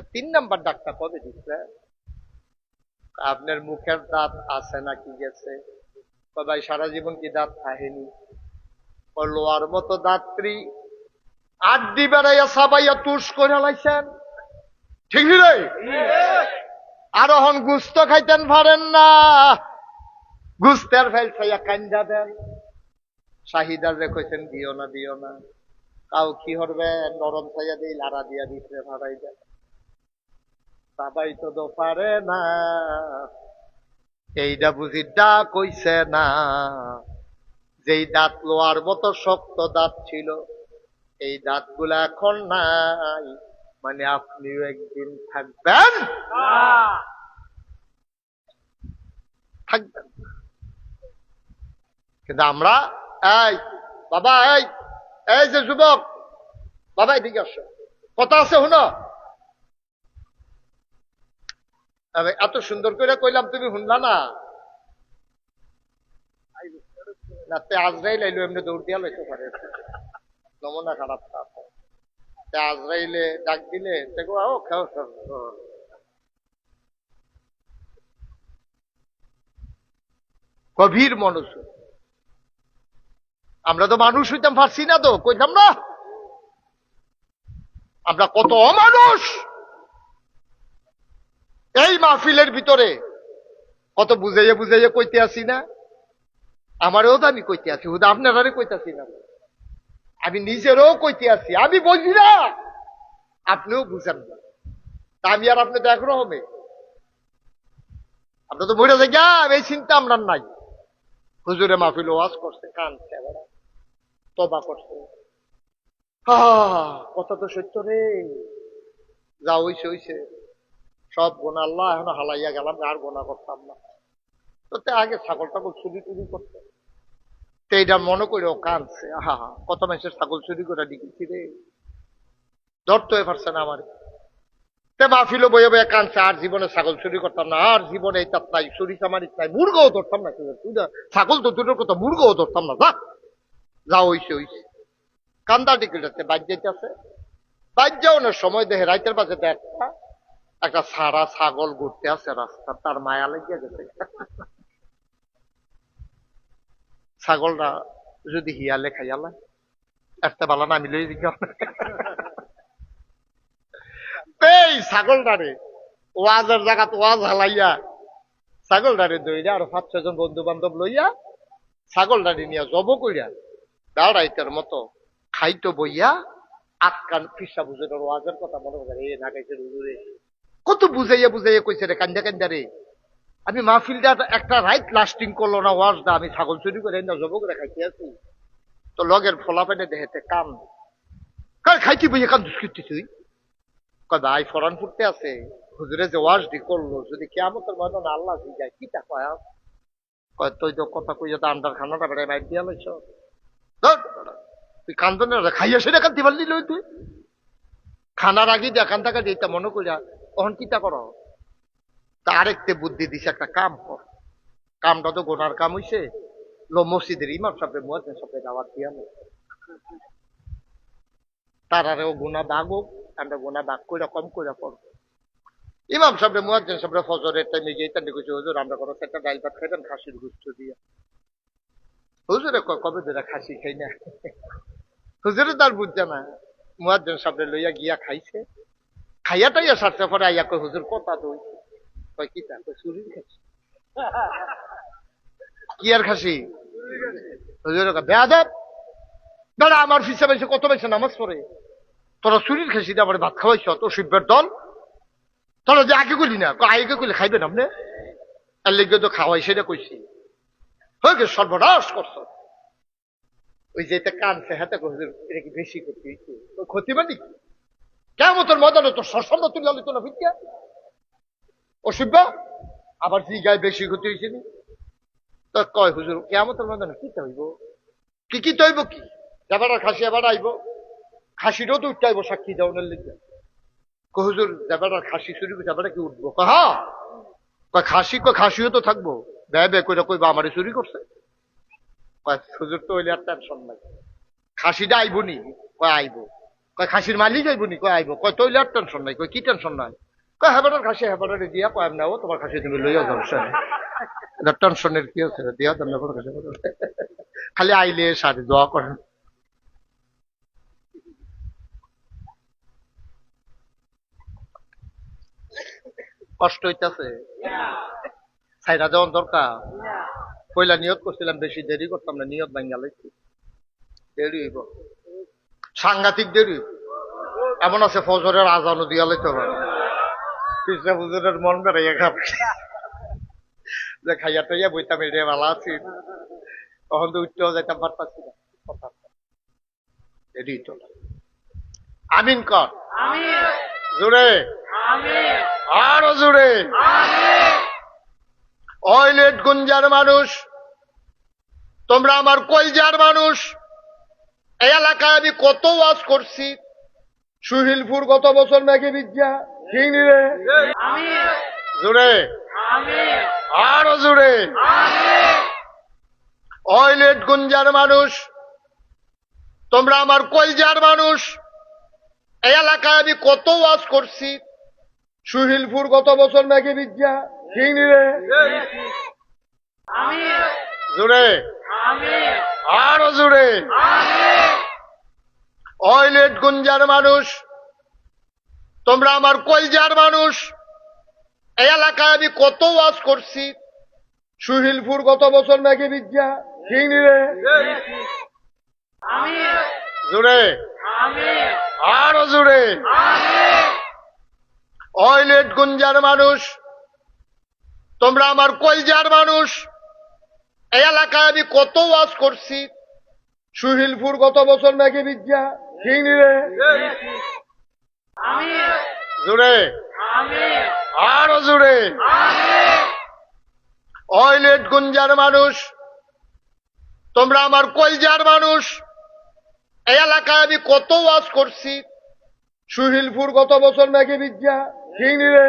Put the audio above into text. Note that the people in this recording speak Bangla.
তিন নাম্বার ডাকটা কবে দিচ্ছে আপনার মুখের দাঁত আছে নাকি গেছে? ভাই সারা জীবন কি দাঁত থাহেনি কয়, লোয়ার মতো দাঁত্রী। আড্ডি বেড়াইয়া সাবাইয়া তুষ করে লাইছেন। ঠিক রে? আর হন গুস্ত খাইতেন পারেন না। গুস্তের ফেল খাইয়া কান্দা দেন। শাহিদা যে কইছেন দিও না দিও না। কাউ কি হরবে? নরম খাইয়া দিই লাড়া দিয়া দিতে ভাড়াই দেন সবাই তো পারে না। এইটা বুঝি ডা কইছে না। যেই দাঁত লোয়ার মতো শক্ত দাঁত ছিল, এই দাঁতগুলা এখন নাই। মানে আপনিও একদিন থাকবেন? থাকবেন। কিন্তু আমরা, এই, বাবা, এই এই যে যুবক, বাবা, এদিকে আসো। কথা আছে শুনো? এত সুন্দর করে কইলাম তুমি শুনলা না? না, তে আজরাইল এমনি দৌড় দিয়া লইতে পারে। খারাপ আজরাইলে ডাক দিলে দেখো খাও গভীর মানুষ আমরা তো মানুষ হইতাম, পারছি না তো, কইতাম না। আমরা কত অমানুষ! এই মাহফিলের ভিতরে। কত বুঝাইয়া বুঝাইয়া কইতে আসি না? আমারও তো আমি কইতে আছি হুদা আপনারারে কইতাছি না। আমি নিজেরও কইতে আছি আমি বলছি না। আপনিও বুঝেন না। তা আমি আর আপনি তো একরকমে। আমরা তো বইটা দেখি এই চিন্তা আমরা নাই। হুজুরে মাহফিল ওয়াজ করছে কান তবা করছে। কথা তো সত্য রে। যা হইছে হইছে। সব গোনা আল্লাহ এখন হালাইয়া গেলাম, আর গোনা করতাম না। তো আগে ছাগল টাগল চুরি টুরি করতে। তো এইটা মনে করে ও কানছে আহা, কত মানুষের ছাগল চুরি করে দিকেছি রে। ধরতে পারছে না আমার। তে মাহফিল বয়ে বয়ে কানছে আর জীবনে ছাগল চুরি করতাম না, আর জীবনে এই তার নাই, চুরি চামারি নাই, মুরগও ধরতাম না ছাগল তো দুটোর কথা মুরগও ধরতাম না, যা। যা হইছে হইছে। কান্দা টিকিটাতে যেতেছে বাদ যাওয়ানোর সময় দেখে রাইতের পাশে দেখা একটা সারা ছাগল ঘুরতে আছে রাস্তা, তার মায়া লেগে গেছে। ছাগলটা যদি হিয়ালে খাইয়ালা একটা বালা নামি লই দিকে এই ছাগলটারে, ওয়াজের জায়গা ওয়াজ হালাইয়া। ছাগলটারে দইরা আর পাঁচ ছজন বন্ধু বান্ধব লইয়া ছাগলটারে নিয়ে জব কইরা দাঁড়াইতের মতো খাইতো বইয়া আটকান ফিসা বুঝে ওয়াজের কথা মনে করে এ না খাইছে হুজুরে। কত বুঝাইয়া বুঝাইয়া কইছে রে, কান্দা কান্দা রে। আমি মাহফিলটা একটা রাইট লাস্টিং করল না ওয়াজটা আমি ছাগল চুরি করে না জব করে খাইতে আছি। তো লগের ফলা পেনে দেহেতে কান। কার খাইতে বইয়া কান দুষ্কৃতি তুই? কয়, ভাই, ফরান ফুটতে আছে। হুজুরে যে ওয়াজ দি করল, যদি কেমতের ময়দান আল্লাহ দিয়ে যায় কি তা কয়? কয়, তুই তো কথা কইয়া তো আন্ডার খানাটা বেড়াই মাইর দিয়া লইছ। তুই কান্দনে খাইয়া সেটা কান্তি পারলি লই তুই। খানার আগে দিয়া কান্দা কাটি এটা মনে করিয়া তখন কিতা করো? তা আরেকতে বুদ্ধি দিছে, একটা কাম কর। কামটা তো গোনার কাম হইছে। লো মসজিদের ইমাম সাহেব মুয়াজ্জিন সাহেব দাওয়াত দিয়া লো তারারেও গুণা দাগ হোক, আমরা গুণা দাগ কইরা কম কইরা পড়ব। ইমাম সাহেব মুয়াজ্জিন সাহেব ফজরের টাইমে গিয়ে তান্ডে কইছে, হুজুর, আমরা কোনো একটা ডাল ভাত খাইতেন খাসির গুস্ত দিয়া। হুজুরে কবে ধরে খাসি খাই না? হুজুরে তার বুঝছে না। মুয়াজ্জিন সাহেব লইয়া গিয়া খাইছে। খাইয়া সারছে পরে, আইয়া কই হুজুর কথা তো। কয়, কি তা? কয়, চুরির খাসি। কি আর খাসি? হুজুরে, কয়, বেয়াদব। দাঁড়া, আমার ফিসে বেশি কত বেশি নামাজ পড়ে? তোরা চুরির খাসি দিয়ে আমার ভাত খাওয়াইছ? তো শিববের দল? তোরা যে আগে করলি না, কয়, আগে করলে খাইবেন আপনি? আর লেগে তো খাওয়াই সেটা কইছি। হয়ে গেছে, সর্বনাশ করছ। ওই যে এটা কানছে হাতে হুজুর, এটা কি বেশি ক্ষতি ক্ষতি মানে কি? কেমন তোর মদন তোর সরসম্ব তুলে আলো তোলা ভিত্তিয়া অসুব্য আবার জি গায়ে বেশি ক্ষতি হয়েছে তো কয় হুজুর কেমন তোর মদন কি হইব কি কি তৈব কি? এবার খাসি এবার আইব? খাসিরও তো উঠতে আইব সাক্ষী দেওয়ানের লিখে। হুজুর যাবার খাসি শুরু যাবার কি উঠবো? কয়, হ্যাঁ। কয় খাসি কয় খাসিও তো থাকব। ব্যয় ব্যয় করে কইবা আমারে চুরি করছে। কয় হুজুর তো হইলে আর টেনশন নাই। খাসিটা আইব নি? কয় আইব। কয় খাসির মালি আইব নি? কয় আইব? কয় তৈলার টেনশন নাই, কয় কি টেনশন নাই? কয় হেবাটার খাসি, হেবাটার দিয়া কয় আমি নাও তোমার খাসি তুমি লইয়া যাও সে টেনশনের কি আছে? দিয়া দাম না খাসি খালি আইলে সাথে দোয়া করেন। কষ্ট হইতাছে? ছাইরা যাওয়ার দরকার? পয়লা নিয়ত করছিলাম, বেশি দেরি করতাম না, নিয়ত ভাঙ্গা লাগছে। দেরি হইব। সাংঘাতিক দেরি এমন আছে ফজরের আজানও দিয়া লাইতে পারে কৃষ্ণ হুজুরের মন বেড়াইয়া খাবে। যে খাইয়া টাইয়া বইতাম এড়ে ভালো আছি। তখন তো উঠতেও যাইতাম পারতাছি না। কথা তো আমিন কর। জোরে। আরও জোরে। অয়লেট গুঞ্জার মানুষ তোমরা আমার কই যার মানুষ। এই এলাকায় আমি কত ওয়াজ করছি। সুহিলপুর গত বছর নাকি বিদ্যা ঠিক জোরে আরও জোরে অয়লেট গুঞ্জার মানুষ। তোমরা আমার কলজার মানুষ। এই এলাকায় আমি কত ওয়াজ করছি। সুহিলপুর গত বছর নাকি বিদ্যা ঠিক নি রে জোরে আরও জোরে অয়লেট গুঞ্জার মানুষ। তোমরা আমার কলজার মানুষ। এই এলাকায় আমি কত ওয়াজ করছি। সুহিলপুর গত বছর নাকি বিদ্যা ঠিক নি রে জোরে আরও জোরে অয়লেট গুঞ্জার মানুষ। তোমরা আমার কলজার মানুষ। এই এলাকায় আমি কত ওয়াজ করছি। সুহিলপুর গত বছর নাকি বিদ্যা? ঠিক নি রে জোরে আরও জোরে অয়লেট গুঞ্জার মানুষ, তোমরা আমার কলজার মানুষ। এই এলাকায় আমি কত ওয়াজ করছি। সুহিলপুর গত বছর নাকি বিদ্যা? ঠিক নি রে